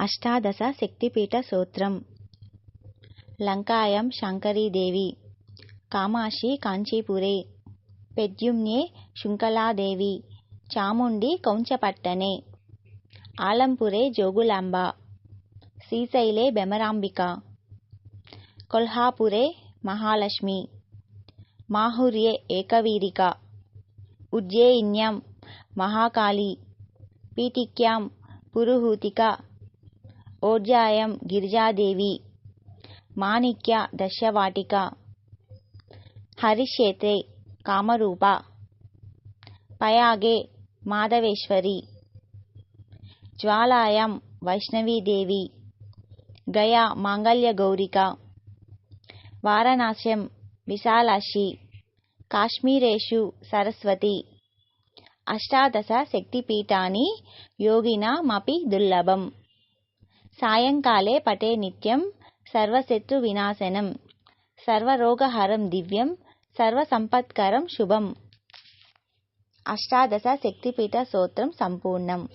అష్టాదశ శక్తిపీఠ సూత్రం. లంకాయం శంకరీదేవి. కామాక్షి కాంచీపురే. పెద్యుమ్నే శృంఖలాదేవి చాముండి కౌంచపట్టనే. ఆలంపురే జోగులాంబ. శ్రీశైలే బెమరాంబిక కొల్హాపురే మహాలక్ష్మి. మాహుర్యే ఏకవీరిక. ఉజ్జయిన్యం మహాకాళీ. పీఠిక్యాం పురుహూతిక. ఓర్జాయం గిరిజాదేవి. మాణిక్య దశవాటిక. హరిక్షేత్రే కామరూప. పయాగే మాధవేశ్వరి. జ్వాలాయం వైష్ణవీదేవి. గయా మాంగళ్యగౌరిక వారణాశ్యం విశాలాక్షి. కాశ్మీరేషు సరస్వతి. అష్టాదశ శక్తిపీఠాని యోగినామపి దుర్లభం. సాయంకాలే పటే నిత్యం సర్వశత్రు వినాశనం. సర్వరోగహరం దివ్యం సర్వసంపత్కరం శుభం. అష్టాదశ శక్తిపీఠ స్తోత్రం సంపూర్ణం.